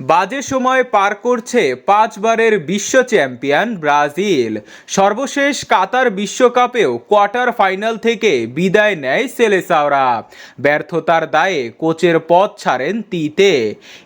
বাজে সময় পার করছে পাঁচবারের বিশ্ব চ্যাম্পিয়ন ব্রাজিল। সর্বশেষ কাতার বিশ্বকাপেও কোয়ার্টার ফাইনাল থেকে বিদায় নেয় সেলেসাওরা। ব্যর্থতার দায়ে কোচের পদ ছাড়েন তিতে।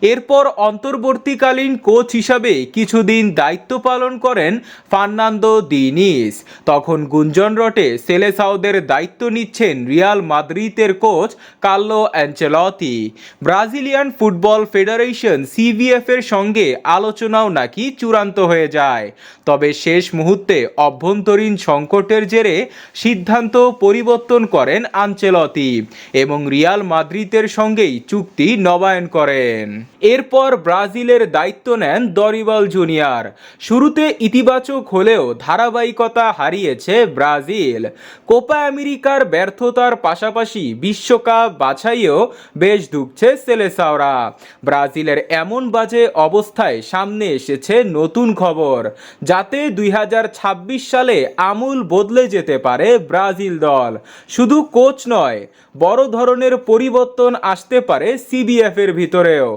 এরপর অন্তর্বর্তীকালীন কোচ হিসাবে কিছুদিন দায়িত্ব পালন করেন ফার্নান্দো দিনিস তখন গুঞ্জন রটে সেলেসাওদের দায়িত্ব নিচ্ছেন রিয়াল মাদ্রিদের coach Carlo Ancelotti Brazilian football federation CBF এর সঙ্গে আলোচনাও নাকি চূড়ান্ত হয়ে যায়। তবে শেষ মুহূর্তে অভ্যন্তরীণ সংকটের জেরে সিদ্ধান্ত পরিবর্তন করেন আঞ্চেলতি এবং রিয়াল মাদ্রিদের সঙ্গেই চুক্তি নবায়ন করেন। এরপর ব্রাজিলের দায়িত্ব নেন দরিবাল জুনিয়র। শুরুতে ইতিবাচক হলেও ধারাবাহিকতা হারিয়েছে ব্রাজিল। কোপা আমেরিকার ব্যর্থতার পাশাপাশি বিশ্বকাপ বাছাইও বেশ ঢুকছে সেলেসাওরা। ব্রাজিলের এমন বাজে অবস্থায় সামনে এসেছে নতুন খবর, যাতে দুই হাজার ছাব্বিশ সালে আমূল বদলে যেতে পারে ব্রাজিল দল। শুধু কোচ নয়, বড় ধরনের পরিবর্তন আসতে পারে সিবিএফ এর ভিতরেও।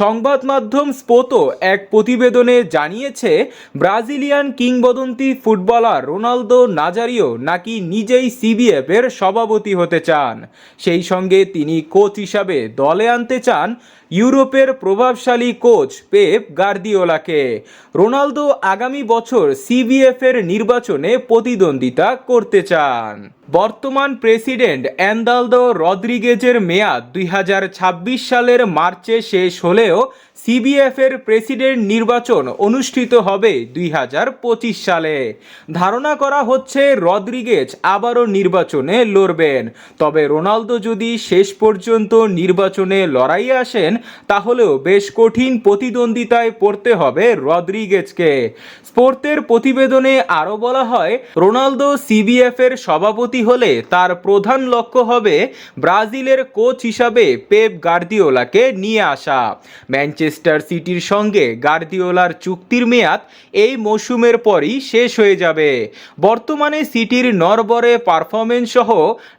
সংবাদ মাধ্যম স্পোতো এক প্রতিবেদনে জানিয়েছে, ব্রাজিলিয়ান কিংবদন্তি ফুটবলার রোনালদো নাজারিও নাকি নিজেই সিবিএফ এর সভাপতি হতে চান। সেই সঙ্গে তিনি কোচ হিসাবে দলে আনতে চান ইউরোপের প্রভাবশালী কোচ পেপ গার্দিওলাকে। রোনালদো আগামী বছর সিবিএফ এর নির্বাচনে প্রতিদ্বন্দ্বিতা করতে চান। বর্তমান প্রেসিডেন্ট অ্যান্দালদো রদ্রিগেজের মেয়াদ দুই হাজার ছাব্বিশ সালের মার্চে শেষ হলেও সিবিএফ এর প্রেসিডেন্ট নির্বাচন অনুষ্ঠিত হবে দুই হাজার পঁচিশ সালে। ধারণা করা হচ্ছে রদ্রিগেজ আবারও নির্বাচনে লড়বেন। তবে রোনালদো যদি শেষ পর্যন্ত নির্বাচনে লড়াইয়ে আসেন, তাহলেও বেশ কঠিন প্রতিদ্বন্দ্বিতায় পড়তে হবে রদ্রিগেজকে। স্পোর্টের প্রতিবেদনে আরও বলা হয়, রোনালদো সিবিএফ এর সভাপতি হলে তার প্রধান লক্ষ্য হবে ব্রাজিলের কোচ হিসাবে পেপ গার্দিওলাকে নিয়ে আসা। ম্যানচেস্টার সিটির সঙ্গে গার্দিওলার চুক্তির মেয়াদ এই মৌসুমের পরই শেষ হয়ে যাবে। বর্তমানে সিটির নরবরে পারফরমেন্স সহ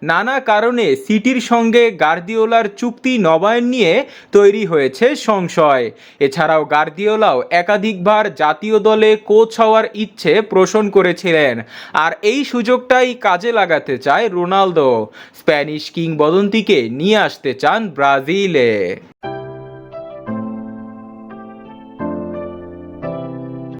নানা কারণে সিটির সঙ্গে গার্দিওলার চুক্তি নবায়ন নিয়ে তৈরি হয়েছে সংশয়। এছাড়াও গার্দিওলাও একাধিকবার জাতীয় দলে কোচ হওয়ার ইচ্ছে পোষণ করেছিলেন। আর এই সুযোগটাই কাজে লাগাতে চায় রোনালদো। স্প্যানিশ কিংবদন্তিকে নিয়ে আসতে চান ব্রাজিলে।